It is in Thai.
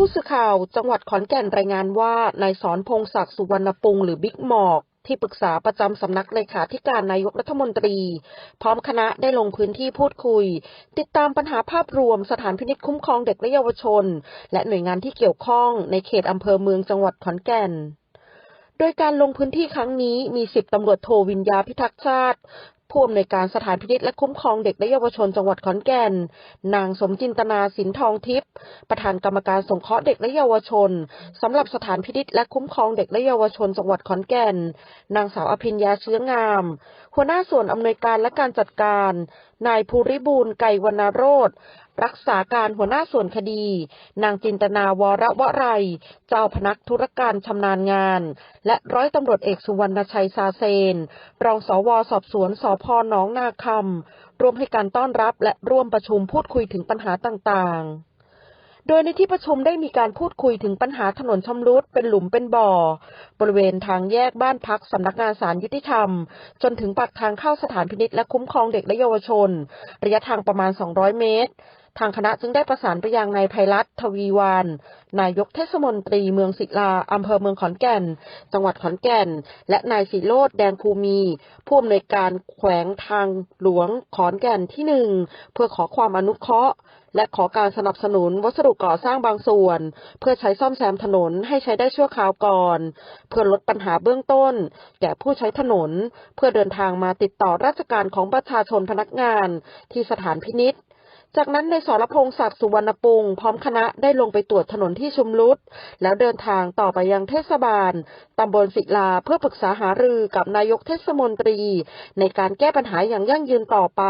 ผู้สื่อข่าวจังหวัดขอนแก่นรายงานว่านายสอนพงศักดิ์สุวรรณปุงหรือบิ๊กหมอกที่ปรึกษาประจำสำนักเลขาธิการนายกรัฐมนตรี พร้อมคณะได้ลงพื้นที่พูดคุย ติดตามปัญหาภาพรวมสถานพินิจคุ้มครองเด็กและเยาวชน และหน่วยงานที่เกี่ยวข้องในเขตอำเภอเมืองจังหวัดขอนแก่นโดยการลงพื้นที่ครั้งนี้มีสิบตำรวจโทวิญญาพิทักษ์ชาติ ผู้อำนวยการสถานพินิจและคุ้มครองเด็กและเยาวชนจังหวัดขอนแก่น นางสมจินตนาสินทองทิพย์ประธานกรรมการสงเคราะห์เด็กและเยาวชนสำหรับสถานพินิจและคุ้มครองเด็กและเยาวชนจังหวัดขอนแก่น นางสาวอภิญญาเชื้องาม หัวหน้าส่วนอำนวยการและการจัดการ นายภูริบูลไก่วรรณโรธ รักษาการหัวหน้าส่วนคดี นางจินตนาวรวไร เจ้าพนักธุรการชำนาญงาน และร้อยตำรวจเอกสุวรรณชัยซาเซน รองสวสอบสวนสพหนองนาคำร่วมให้การต้อนรับและร่วมประชุมพูดคุยถึงปัญหาต่างๆโดยในที่ประชุมได้มีการพูดคุยถึงปัญหาถนนชำรุดเป็นหลุมเป็นบ่อ บริเวณทางแยกบ้านพักสำนักงานศาลยุติธรรม จนถึงปากทางเข้าสถานพินิจและคุ้มครองเด็กและเยาวชน ระยะทางประมาณ 200 เมตร ทางคณะจึงได้ประสานไปยังนายไพรัตทวีวานนายกเทศมนตรีเมืองศิลาอำเภอเมืองขอนแก่น จังหวัดขอนแก่น และนายศิโรธแดงภูมิผู้อำนวยการแขวงทางหลวงขอนแก่นที่หนึ่งเพื่อขอความอนุเคราะห์ และขอการสนับสนุนวัสดุก่อสร้างบางส่วน เพื่อใช้ซ่อมแซมถนนให้ใช้ได้ชั่วคราวก่อน เพื่อลดปัญหาเบื้องต้น แก่ผู้ใช้ถนน เพื่อเดินทางมาติดต่อราชการของประชาชนพนักงาน ที่สถานพินิษ จากนั้นในสรพงษ์ศักดิ์สุวรรณปุงพร้อมคณะได้ลงไปตรวจถนนที่ชุมรุดแล้วเดินทางต่อไปยังเทศบาลตำบลศิลาเพื่อปรึกษาหารือกับนายกเทศมนตรี ในการแก้ปัญหาอย่างยั่งยืนต่อไป